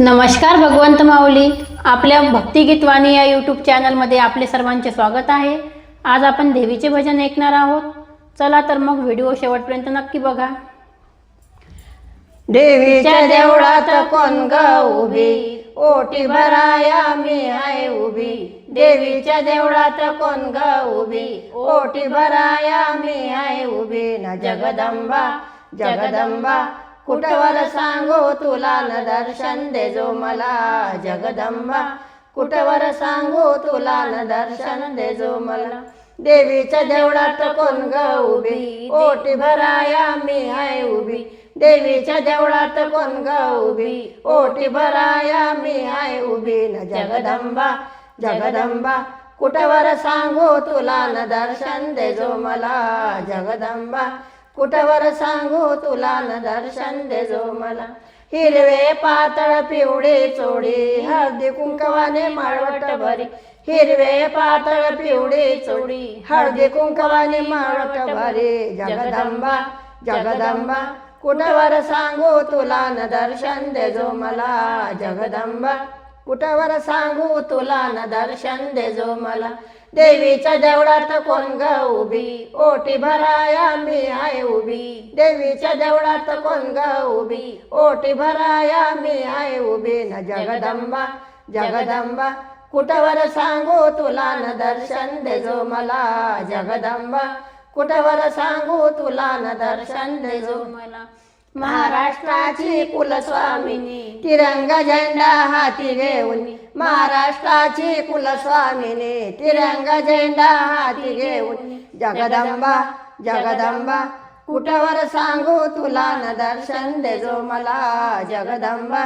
नमस्कार भगवंत माऊली. आपल्या भक्तिगीत वाणी या यूट्यूब चॅनलमध्ये आपले सर्वांचे स्वागत आहे. आज आपण देवीचे भजन ऐकणार आहोत. चला तर मग व्हिडिओ शेवटपर्यंत नक्की बघा. देवीच्या देवळात कोण ग उभी? ओटी भराया मी आहे उभी. देवीच्या देवळात कोण ग उभी? ओटी भराया मी आहे उभी. न जगदंबा जगदंबा कुठवर सांगू तुला न दर्शन दे जो मला जगदंबा? कुठवर सांगू तुला न दर्शन दे जो मला? देवीच्या देवळात कोण ग उभी? ओटी भराया मी हाय उभी. देवीच्या देवळात कोण ग उभी? ओटी भराया मी हाय उभी. न जगदंबा जगदंबा? कुठवर सांगू तुला न दर्शन दे जो मला जगदंबा? कुठवर सांगू तुला न दर्शन दे जो मला? हिरवे पातळ पिवळे चोडी हळदी कुंकवाने माळवट भरी. हिरवे पातळ पिवळे चोडी हळदी कुंकवाने माळवट भरी. जगदंबा जगदंबा कुठवर सांगू तुला न दर्शन दे जो मला? जगदंबा कुठवर सांगू तुला न दर्शन दे जो मला. देवीच्या देवळात कोण ग उभी? ओटी भराया मी आहे उभी. देवीच्या देवळात कोण ग उभी? ओटी भराया मी आहे उभी. न जगदंबा जगदंबा कुठवर सांगू तुला न दर्शन दे जो मला. जगदंबा कुठवर सांगू तुला न दर्शन दे जो मला. महाराष्ट्राची कुलस्वामिनी तिरंगा झेंडा हाती घेऊन महाराष्ट्राची कुलस्वामिनी तिरंगा झेंडा हाती घेऊन जगदंबा जगदंबा कुठवर सांगू तुला न दर्शन देजो मला? जगदंबा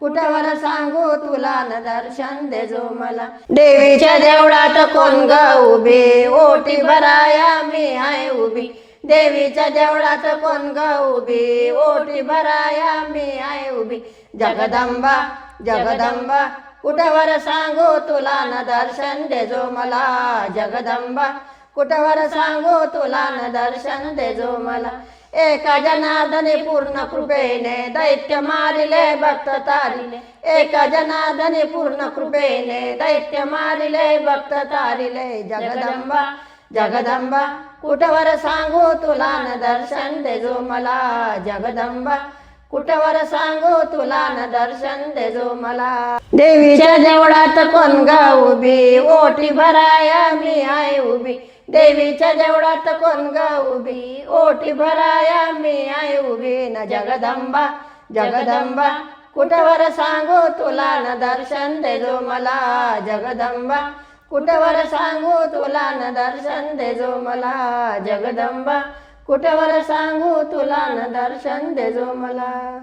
कुठवर सांगू तुला न दर्शन देजो मला? देवीच्या देवळात कोण ग उभी? ओटी भराया मी आहे उभी. देवीच्या देवळात कोण ग उभी? ओटी भराया मी आहे उभी. जगदंबा जगदंबा कुठवर सांगू तुला न दर्शन देजो मला? जगदंबा कुठवर सांगू तुला न दर्शन देजो मला? एका जनार्दने पूर्ण कृपेने दैत्य मारिले भक्त तारिले. एका जनार्दने पूर्ण कृपेने दैत्य मारिले भक्त तारिले. जगदंबा जगदंबा कुठवर सांगू तुला न दर्शन देजो मला. जगदंबा कुठवर सांगू तुला न दर्शन देजो मला. देवीच्या जेवढात कोण गा उभी ओटी भराया मी आहे उभी. देवीच्या जेवढात कोण गा उभी ओटी भराया मी आहे उभी. न जगदंबा जगदंबा कुठवर सांगू तुला न दर्शन देजो मला. जगदंबा कुठवर सांगू तुला न दर्शन दे जो मला जगदंबा? कुठवर सांगू तुला न दर्शन दे जो मला?